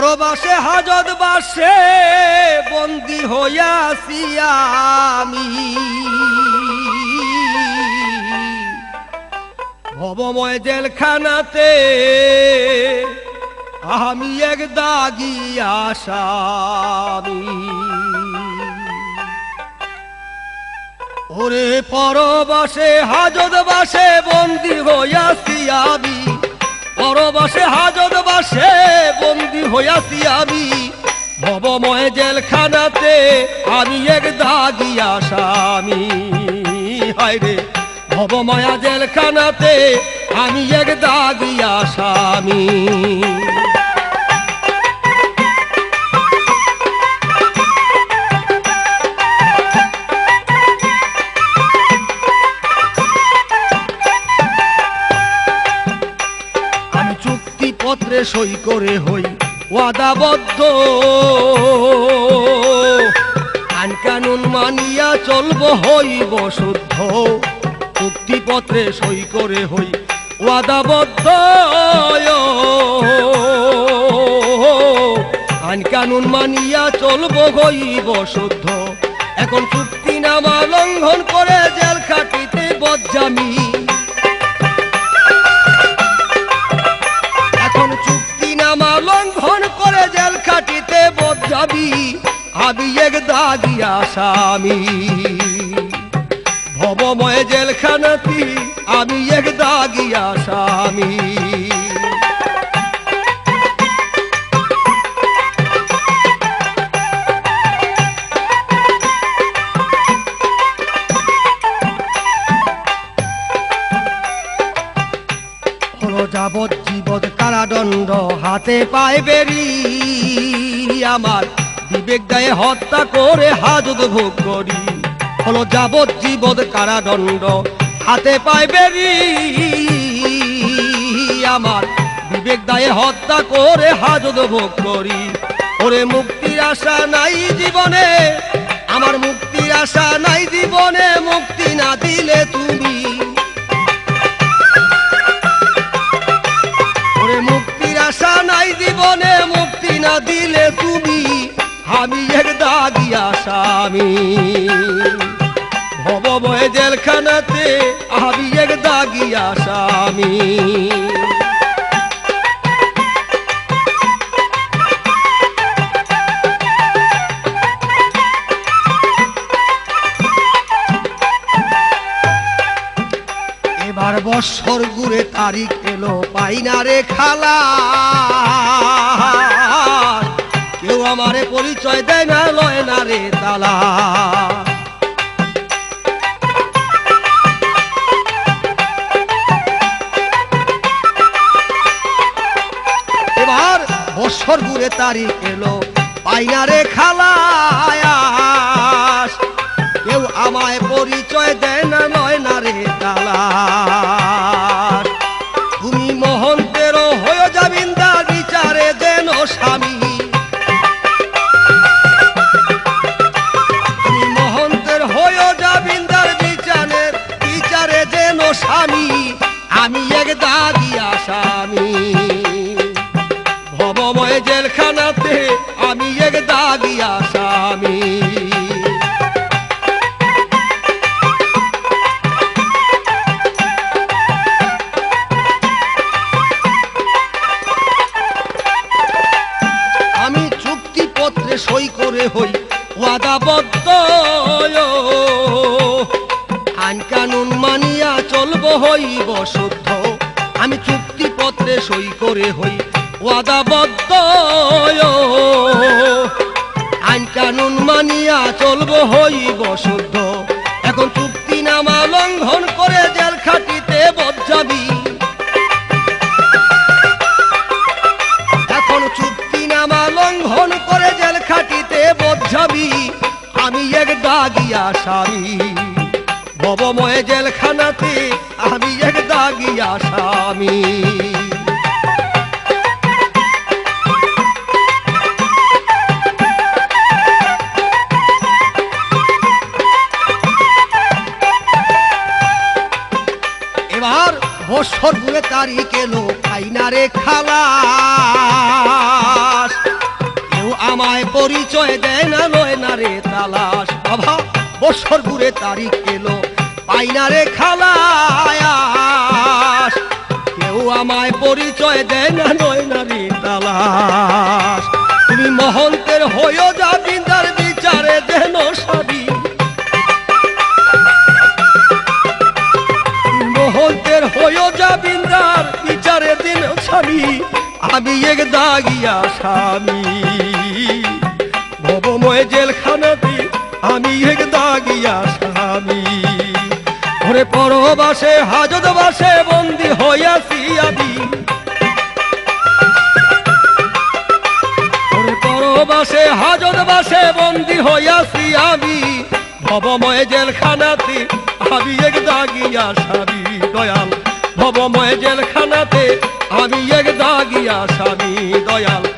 পরবাসে হাজত বাসে, বন্দি হইয়াছি আমি। ভবময় জেলখানাতে আমি এক দাগি আসামি। ওরে পরবাসে, হাজত বাসে, বন্দি হইয়াছি আমি। পরবাসে হাজত বাসে বন্দি হইয়াছি আমি। ভবময় জেলখানাতে আমি এক দাগি আসামি। হায় রে ভবময়া জেলখানাতে আমি এক দাগি আসামি। চুক্তিপত্রে সই করে হই, ওয়াদাবদ্ধ। আইন কানুন মানিয়া চলব হইব শুদ্ধ চুক্তিপত্রে সই করে হই, ওয়াদাবদ্ধ। আইন কানুন মানিয়া চলব হইব শুদ্ধ এখন চুক্তি নামা লঙ্ঘন করে জেল খাটিতে বজ্জামি আমি এক ভবময় জেলখানাতি আমি এক দাগি যাবত জীবত কারাদণ্ড হাতে পায় বেরি। আমার বিবেক দায়ে হত্যা করে হাজত ভোগ করি। হলো যাবত জীবত কারাদণ্ড, হাতে পায় বেরি। আমার বিবেক দায়ে হত্যা করে হাজত ভোগ করি। ওরে মুক্তির আশা নাই জীবনে, আমার মুক্তির আশা নাই জীবনে, মুক্তি না দিলে তুমি আসামি ভবময় জেলখানাতে আমি এক দাগি আসামি। এবার বৎসর ঘুরে তারিখ এলো, পাইনা রে খালা। কেউ আমারে পরিচয় দেয় না লয় না রে তালা। এবার বছর ঘুরে তারিখ ভবময় জেলখানাতে আমি এক দাগি আসামি। আমি চুক্তিপত্রে সই করে হই ওয়াদাবদ্ধ। আইন কানুন মানিয়া চলব হইব শুদ্ধ। আমি চুক্তিপত্রে সই করে হই ওয়াদাবদ্ধ আইন কানুন মানিয়া চলব হইব শুদ্ধ এখন চুক্তি নামা লঙ্ঘন করে জেল খাটিতে বজ্জাবি এখন চুক্তি নামা লঙ্ঘন করে জেল খাটিতে বোঝাবি আমি এক দাগি আসামি ভবময় জেলখানাতে আমি এক দাগি আসামি বৎসর ঘুরে তারিখ এলো আইনারে খালাস। কেউ আমায় পরিচয় দেয় না, লয় না রে তালাশ বাবা ঘুরে তারিখ এলো, পাই না রে খালায়াস কেউ আমায় পরিচয় দেয় না নয় না রে তালাশ তুমি মহন্তের হয়েও যা আমি এক দাগিয়া স্বামী ভবময় জেলখানাতে আমি এক দাগিয়া স্বামী ওরে পরবাসে হাজত বাসে বন্দি হইয়াছি আমি। পরবাসে হাজত বাসে বন্দি হইয়াছি আমি। ভবময় জেলখানাতে আমি এক দাগিয়া স্বামী দয়াল, ভবময় জেলখানাতে আমি এক দাগিয়া স্বামী দয়াল।